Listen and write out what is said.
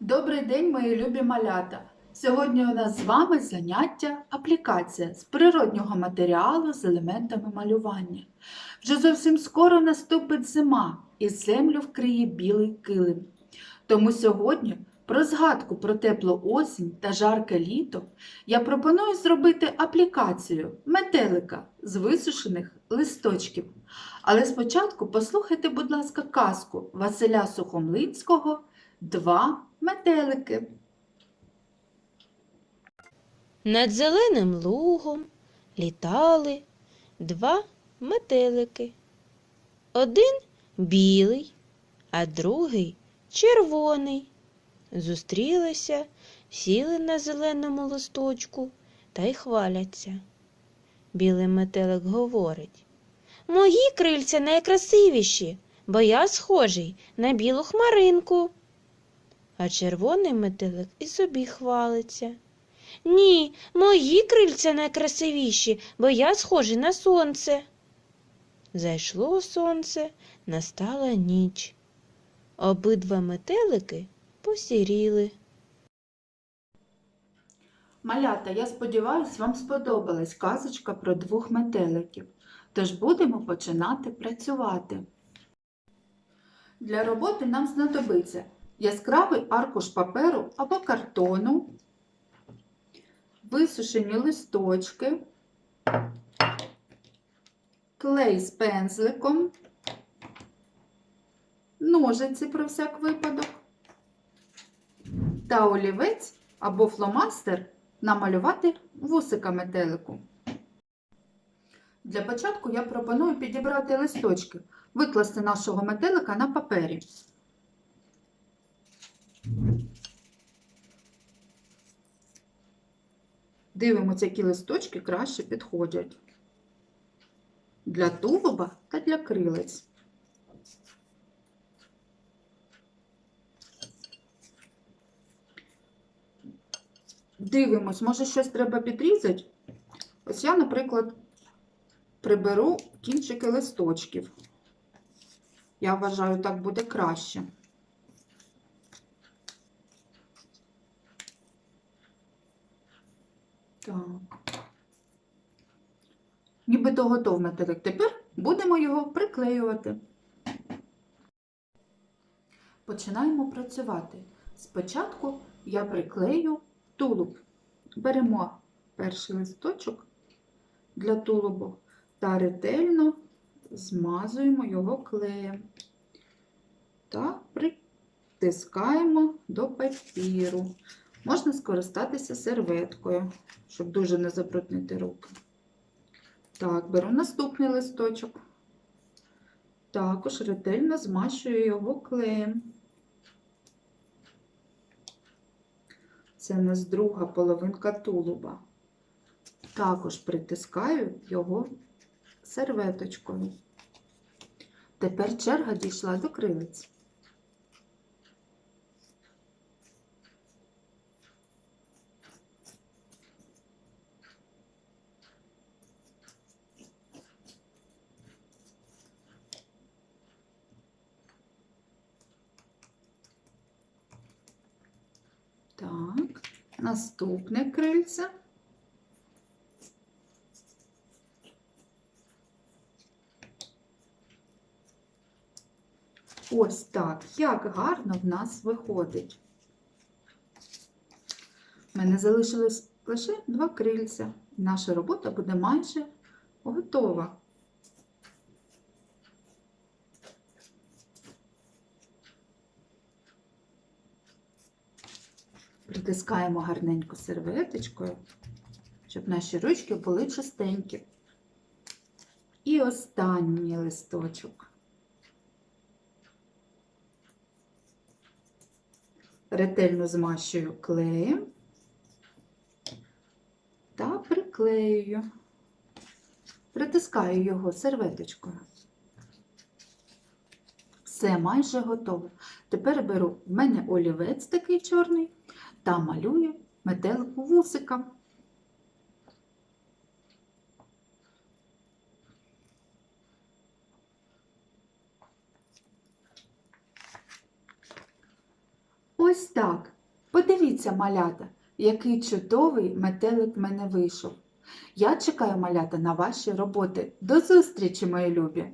Добрий день, мої любі малята! Сьогодні у нас з вами заняття аплікація з природнього матеріалу з елементами малювання. Вже зовсім скоро наступить зима і землю вкриє білий килим. Тому сьогодні про згадку про теплу осінь та жарке літо я пропоную зробити аплікацію метелика з висушених листочків. Але спочатку послухайте, будь ласка, казку Василя Сухомлинського Два метелики. Над зеленим лугом літали два метелики. Один білий, а другий червоний. Зустрілися, сіли на зеленому листочку та й хваляться. Білий метелик говорить Мої крильця найкрасивіші, бо я схожий на білу хмаринку. А червоний метелик і собі хвалиться. Ні, мої крильця найкрасивіші, бо я схожий на сонце. Зайшло сонце, настала ніч. Обидва метелики посіріли. Малята, я сподіваюся, вам сподобалась казочка про двох метеликів. Тож будемо починати працювати. Для роботи нам знадобиться яскравий аркуш паперу або картону, висушені листочки, клей з пензликом, ножиці про всяк випадок та олівець або фломастер намалювати вусика метелику. Для початку я пропоную підібрати листочки, викласти нашого метелика на папері. Дивимося, які листочки краще підходять для тулуба та для крилець. Дивимось, може щось треба підрізати. Ось я, наприклад, приберу кінчики листочків. Я вважаю, так буде краще. Так. Нібито готов метелик. Тепер будемо його приклеювати. Починаємо працювати. Спочатку я приклею тулуб. Беремо перший листочок для тулубу та ретельно змазуємо його клеєм та притискаємо до папіру. Можна скористатися серветкою, щоб дуже не забруднити руки. Так, беру наступний листочок. Також ретельно змащую його клеєм. Це у нас друга половинка тулуба. Також притискаю його серветочкою. Тепер черга дійшла до крилиць. Так, наступне крильце. Ось так, як гарно в нас виходить. У мене залишилось лише два крильця. Наша робота буде майже готова. Притискаємо гарненько серветочкою, щоб наші ручки були чистенькі. І останній листочок. Ретельно змащую клеєм та приклеюю. Притискаю його серветочкою. Все майже готово. Тепер беру в мене олівець такий чорний та малюю метелику вусика. Ось так. Подивіться, малята, який чудовий метелик в мене вийшов. Я чекаю малята на ваші роботи. До зустрічі, мої любі!